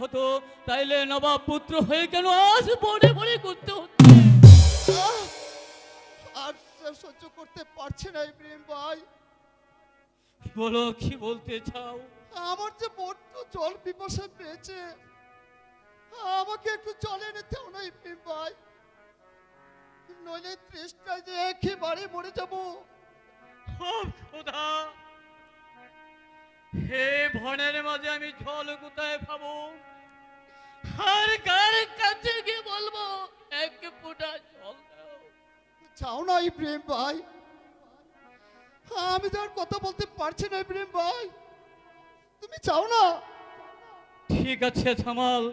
হতো তাইলে নবাব পুত্র হয়ে কেন আজ বড়ে বড়ে করতে হচ্ছে আর সহ্য করতে পারছি না ইব্রাহিম ভাই। বলো কি বলতে চাও? আমার যে বড্ড জল পিপাসা পেয়েছে আমাকে একটু জল এনে দাও না ইব্রাহিম ভাই। নইলে তৃষ্ণা যে একেবারে মরে যাব। খোদা। হে ভনের মাঝে আমি জল কোথায় পাবো? আর কার কাছে গিয়ে বলব এক ফুটা জল দাও চাও না ইব্রাহিম ভাই আমি তো আর কথা বলতে পারছি না ইব্রাহিম ভাই তুমি চাও না ঠিক আছে জামাল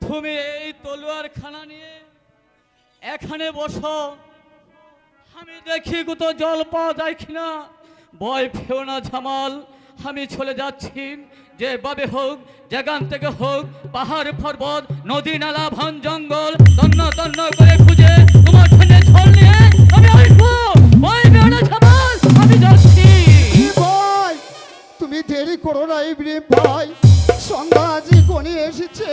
তুমি এই তলোয়ার খানা নিয়ে এখানে বসো আমি দেখি কোথাও জল পাওয়া যায় কিনা ভয় পেও না জামাল আমি চলে যাচ্ছি। যেভাবে হোক যেখান থেকে হোক পাহাড় পর্বত নদী নালা বন জঙ্গল তন্ন তন্ন করে খুঁজে তোমার ঠেনে জল নিয়ে আমি আসব। পেও না আমি যাচ্ছি। ভাই তুমি দেরি করো না ইব্রাহিম ভাই। সন্ধ্যা গনিয়ে এসেছে।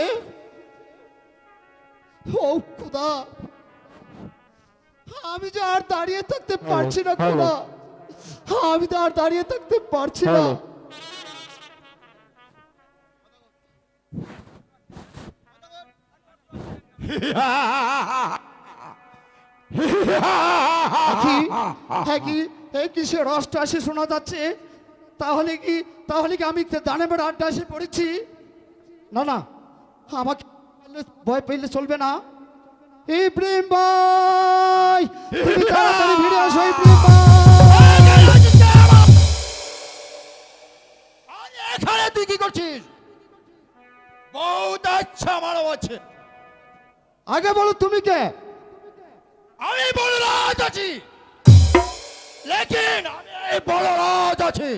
ও খুদা আমি যে আর দাঁড়িয়ে থাকতে পারছি না খুদা। আমি তো আর দাঁড়িয়ে থাকতে পারছি না। হ্যাঁ কি এই কিসে রসটা আসে শোনা যাচ্ছে? তাহলে কি তাহলে কি আমি দানেবের আড্ডা এসে পড়েছি? না না, আমাকে ভয় পেলে চলবে না। ইব্রাহিম ভাই, তুমি তাড়াতাড়ি ফিরে আসো ভাই। তুই কি করছিস? বহুত আচ্ছা মানব আছে। আগে বলো তুমি কে? আমি বড় রাজ আছি। লেকিন আমি বড় রাজ আছি।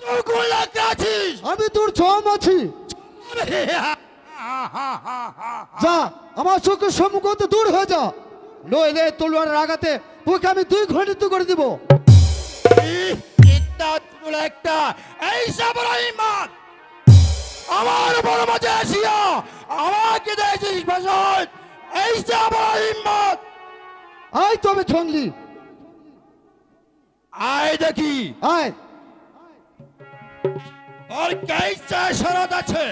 তুই কোন লাগতে আছিস? আমি তোর ছম আছি। যা আমার চোখের সম্মুখ হতে দূর হয়ে যা। নইলে তলোয়ারের আঘাতে ওকে আমি দুই ঘন্টিত করে দিব। একটা। এই ইমান আমার বড় মাঝে আসিয়া আমাকে দিয়েছিস ভাষণ এই সাবর ইমান আয় তবে ছংলি আয় দেখি আয় और कैसा शरत আছে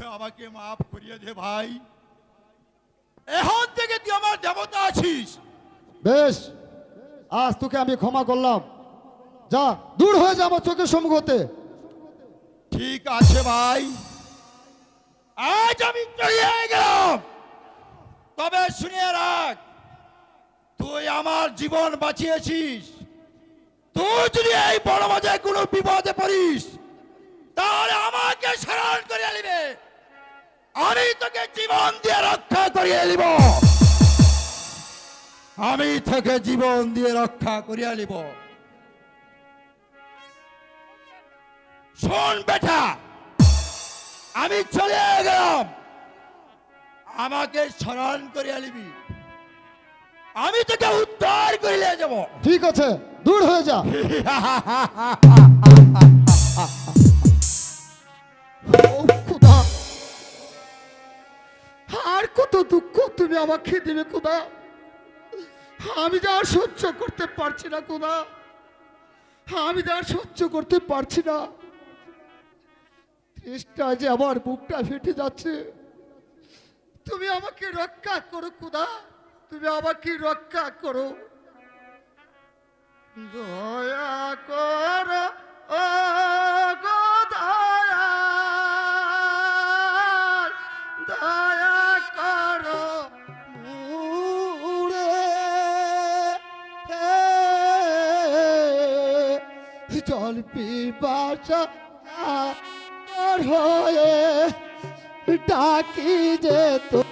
তুই আমাকে মাফ করিয়ে দে ভাই। এখন থেকে তুই আমার দেবতা আছিস। বেশ আজ তোকে আমি ক্ষমা করলাম। যা দূর হয়ে যা আমার চোখের সম্মুখ হতে। ঠিক আছে ভাই। আজ আমি চলিয়ে গেলাম। তবে শুনিয়ে রাখ তুই আমার জীবন বাঁচিয়েছিস। তুই যদি এই বড় মাঝে কোনো বিপদে পড়িস তাহলে আমাকে স্মরণ করে নিবে আমি তোকে জীবন দিয়ে রক্ষা করিয়ে নিব। আমি তোকে জীবন দিয়ে রক্ষা করিয়া নিব। শোন বেটা আমি চলে গেলাম। আমাকে স্মরণ করিয়া নিবি। আমি তোকে উদ্ধার করিয়া যাব। ঠিক আছে দূর হয়ে যা। কত দুঃখ তুমি আমাকে দিবে খোদা। আমি যা সহ্য করতে পারছি না খোদা। আমি যা সহ্য করতে পারছি না। তৃষ্ণা যে আমার বুকটা ফেটে যাচ্ছে। তুমি আমাকে রক্ষা করো খোদা। তুমি আমাকে রক্ষা করো। দয়া কর, ও গো। পিপাসা হয়ে ডাকি যে তোমারে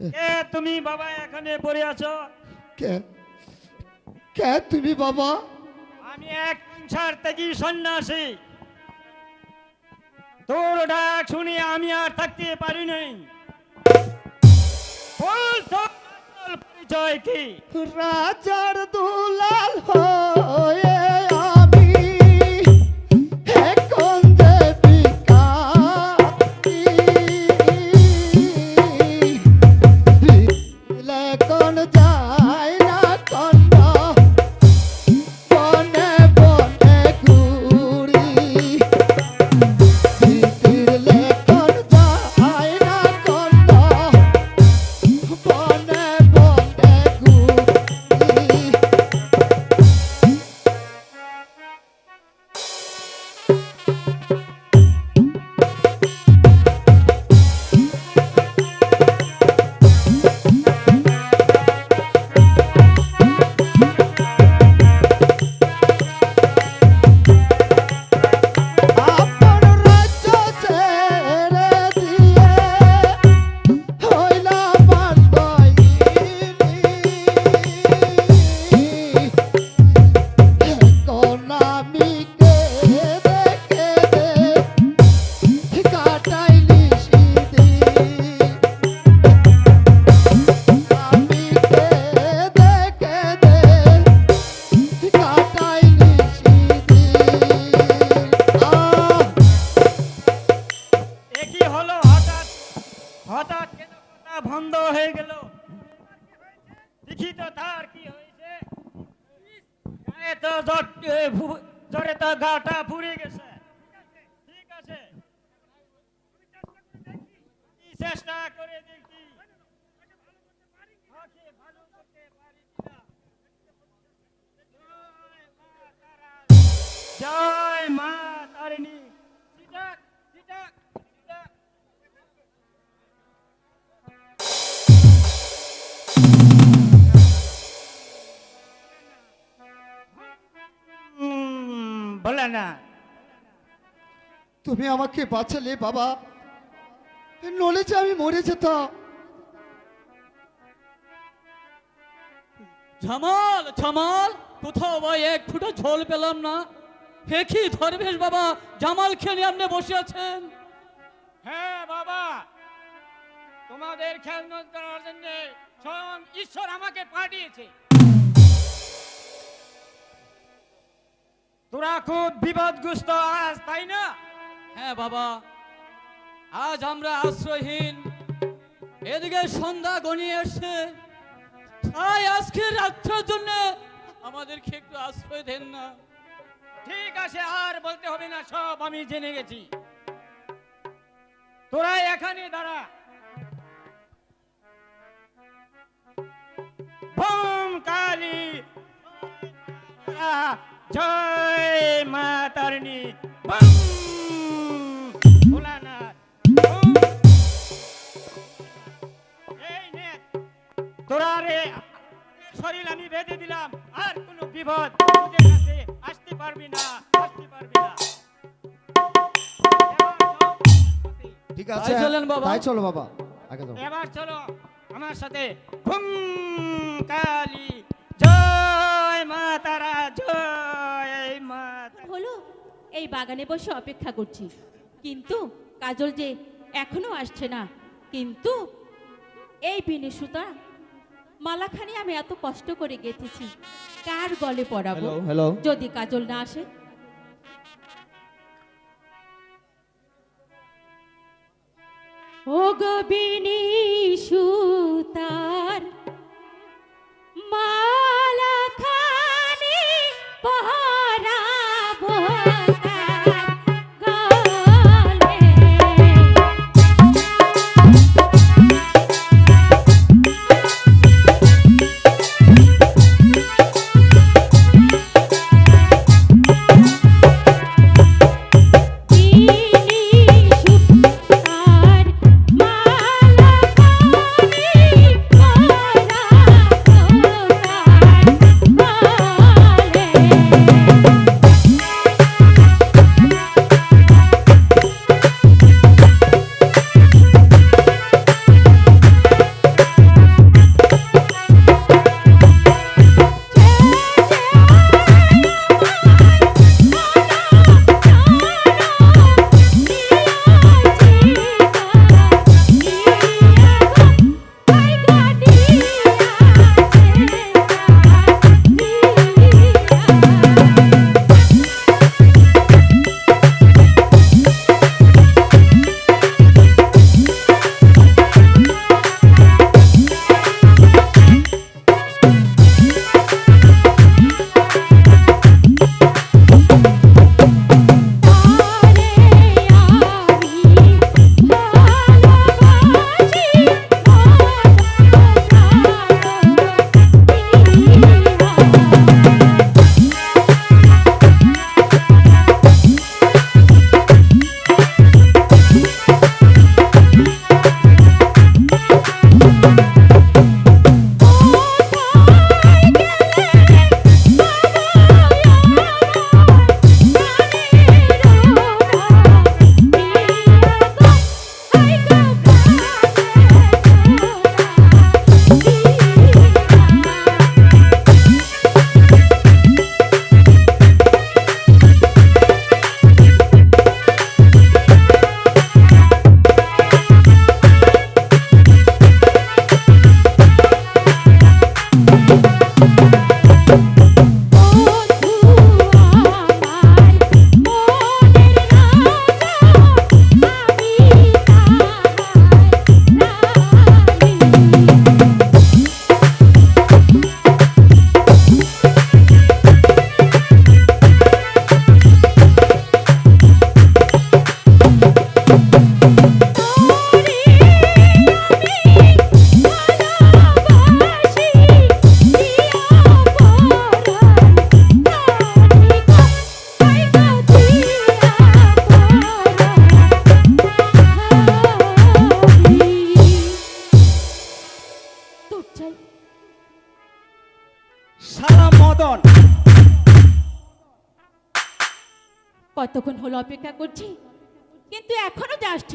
কে- তুমি বাবা এখানে পড়ে আছো? কে? কে তুমি বাবা? আমি এক সংসার সন্ন্যাসী। তোর ডাক শুনে আমি আর থাকতে পারি নাই। পরিচয় কি? রাজার দুলাল হয়ে না। তুমি আমাকে বাঁচালে বাবা। নলে যে আমি মরে যেতাম। ঝামাল ঝামাল। কোথাও ভাই এক ফুটো ঝোল পেলাম না। হে কি ধর্মেশ বাবা জামাল খেয়ে আপনি বসে আছেন? হ্যাঁ বাবা তোমাদের খেলনা দেওয়ার জন্য স্বয়ং ঈশ্বর আমাকে পাঠিয়েছে। তোরা খুব বিপদগ্রস্ত আজ তাই না? হ্যাঁ বাবা। আজ আমরা আশ্রয়হীন। এদিকে সন্ধ্যা গনিয়ে এসছে। তাই আজকে রাত্রের জন্য আমাদেরকে একটু আশ্রয় দেন না। ঠিক আছে আর বলতে হবে না সব আমি জেনে গেছি। তোরা এখানে দাঁড়া। ভোম কালী। জয় মা তারিণী বম ভোলানাথ বম। এই নে তোরা রে শরীর আমি বেঁধে দিলাম আর কোনো বিপদ তোদের কাছে আসতে পারবি না আসতে পারবি না ঠিক আছে চলেন বাবা। তাই চলো বাবা আগে যাও এবার চলো আমার সাথে হুম কালী এই বাগানে বসে অপেক্ষা করছি। কিন্তু কাজল যে এখনও আসছে না কিন্তু এই বিনে সুতা মালাখানি আমি এত কষ্ট করে গেঁথেছি কার গলে পড়াবো? যদি কাজল না আসে। ও গবিনী সুতার মালাখানি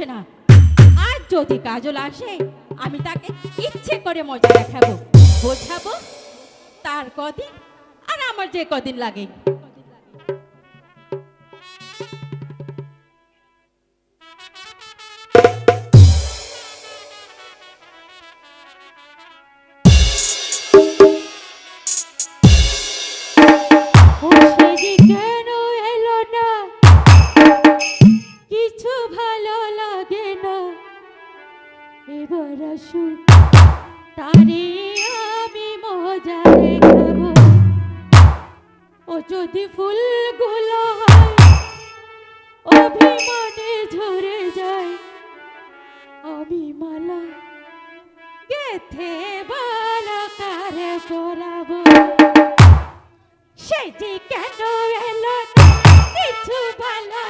আসছে না। আর যদি কাজল আসে, আমি তাকে ইচ্ছে করে মজা দেখাবো, বোঝাবো তার কদিন আর আমার যে কদিন লাগে। মালা গেথে বালকারে পরাবো সে যে কেন এলো? কিছু ভালো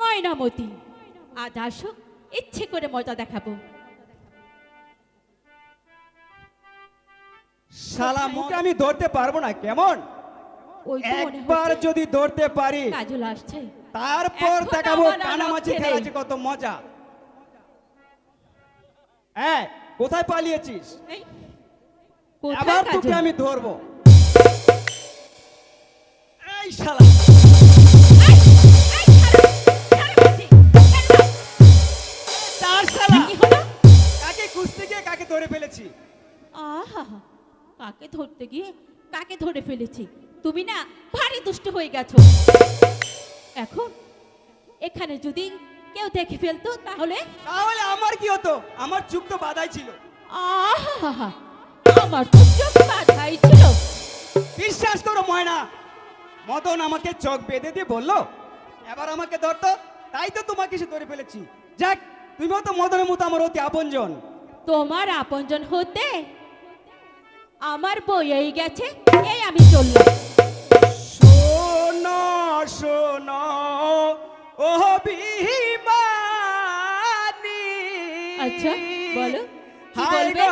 ময়নামতি। আজ আসো ইচ্ছে করে মজা দেখাবো। শালা মুখে আমি ধরতে পারব না কেমন? মনে একবার যদি ধরতে পারি কাজল আসছে। তারপর দেখাবো কানামাছি রক্ষে খেলা নেই। যে কত মজা। হ্যাঁ কোথায় পালিয়েছিস? আবার তোকে আমি ধরবো। এই শালা। খুঁজতে গিয়ে কাকে ধরে ফেলেছি? আহা কাকে ধরতে গিয়ে কাকে ধরে ফেলেছি? তুমি না ভারী দুষ্ট হয়ে গেছো। এখন এখানে যদি কেউ দেখে ফেলতো তাহলে? তাহলে আমার কি হতো? আমার চুপ তো বাধাই ছিল। আহা আমার তো চোখ বাধাই ছিল। বিশ্বাস করো ময়না মদন আমাকে চোখ বেঁধে দিয়ে বলল এবার আমাকে ধরতো তাই তো তোমাকে সে ধরে ফেলেছি। যাক তুমিও তো মদনের মতো আমার অতি আপনজন। তোমার আপনজন হতে আমার বইয়েই গেছে এই আমি চললাম শোনো শোনো ও বিমানি আচ্ছা, বলো, কি বলবে?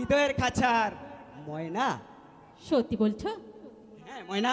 হৃদয়ের খাঁচার ময়না। সত্যি বলছো? হ্যাঁ ময়না।